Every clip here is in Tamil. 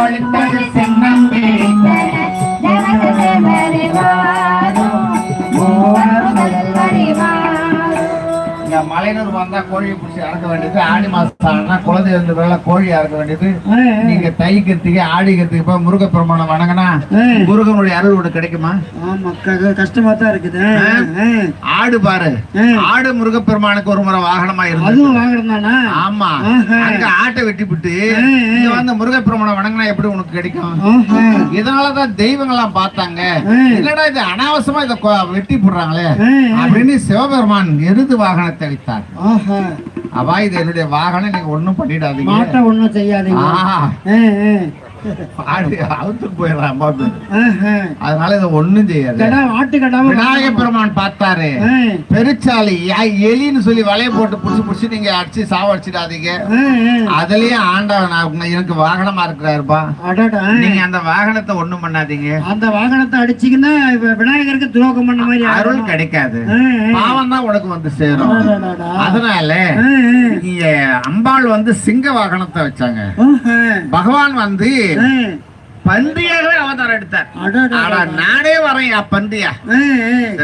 ஒளித்தது மலையனூர் வந்தா கோழியை பிடிச்சி அறக்க வேண்டியது. ஆடி மாசம் ஆனா குழந்தை இருந்த வேலை கோழி அறக்க வேண்டியது. நீங்க தை கத்துக்கு ஆடி கத்துக்கு போய் முருக பெருமானம் வணங்கினா முருகனுடைய அருள் கிடைக்குமா? கஷ்டமா தான் இருக்குது. ஆடு பாரு. ஆடு முருகப்பெருமானுக்கு ஒரு முறை வாகனமா இருந்து அதுவும் வாங்குறதானா ஆமா. அங்க ஆட்டை வெட்டி விட்டு. இங்க வந்து முருகப்பெருமானை வணங்கினா எப்படி உனக்கு கிடைக்கும். இதனாலதான் தெய்வங்கள்லாம் பார்த்தாங்க. இல்லடா இது அனாவசியமா இத வெட்டி போடுறாங்களே. அப்படின்னு சிவபெருமான் எருது வாகனத்தை அளித்தார் ஆஹா. அவா இது என்னுடைய வாகனம் நீங்க ஒண்ணும் பண்ணிடாதீங்க மாட்டை ஒண்ணும் செய்யாதீங்க. ஆடு அவுத்து போயிடலாம் அம்மா. அதனால இதை ஒண்ணும் செய்யாது விநாயக பெருமான் பார்த்தாரு பெருச்சாலி எலின்னு சொல்லி வலைய போட்டு புடிச்சு புடிச்சு நீங்க அடிச்சு சாவடிச்சிடாதீங்க. அதுலயும் ஆண்டவன் எனக்கு வாகனமா இருக்கிறாருப்பா. நீங்க அந்த வாகனத்தை ஒண்ணும் பண்ணாதீங்க அந்த வாகனத்தை அடிச்சீங்கன்னா விநாயகருக்கு துரோகம் பண்ண மாதிரி அருள். கிடைக்காது. பாவம் தான் உனக்கு வந்து சேரும். அதனால. இங்க அம்பாள் வந்து சிங்க வாகனத்தை வச்சாங்க. பகவான் வந்து ஆ. பன்றியாகவே அவதாரம் எடுத்தார் நானே வரேன் பன்றியா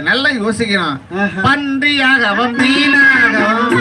நல்லா யோசிக்கணும் ஆஹா. பன்றியாகவும் மீனாகவும்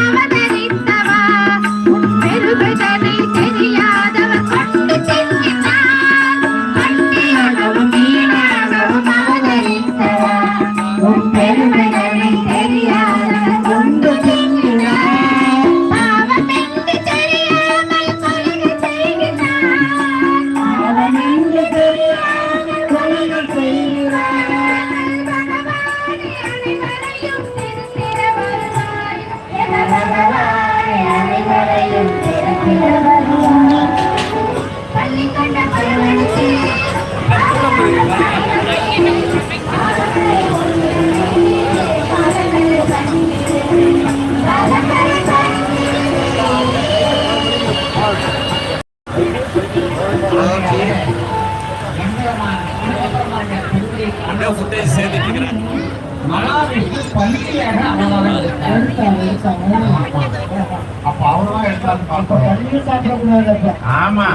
ஆமா.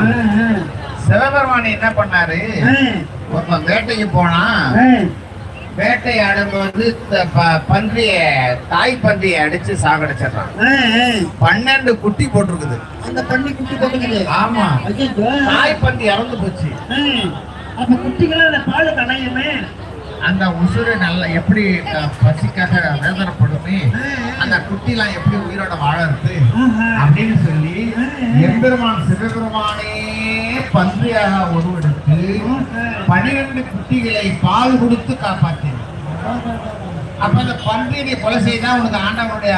சிவபெருமான் என்ன பண்ணாரு? ஒருத்தன் வேட்டைக்கு போனா வேட்டையாடும் போது த- ப- பன்றிய தாய் பன்றிய அடிச்சு சாகடிச்சிடறான். பன்னெண்டு குட்டி போட்டிருக்குது. அந்த பண்ணி குட்டி போட்டுக்குது ஆமா. தாய் பன்றி இறந்து போச்சு. அந்த பால் கலையுமே அந்த உசுறு நல்ல எப்படி பசிக்காக வேதனைப்படுமே? அந்த குட்டிலாம் எப்படி உயிரோட வாழறது? அப்படின்னு சொல்லி எம்பெருமான் சிவபெருமானே பன்றியாக உருவெடுத்து பனிரெண்டு குட்டிகளை பால் கொடுத்து காப்பாற்றினார் அப்ப இந்த பன்றியை கொலை செய்தா உனக்கு ஆண்டவனுடைய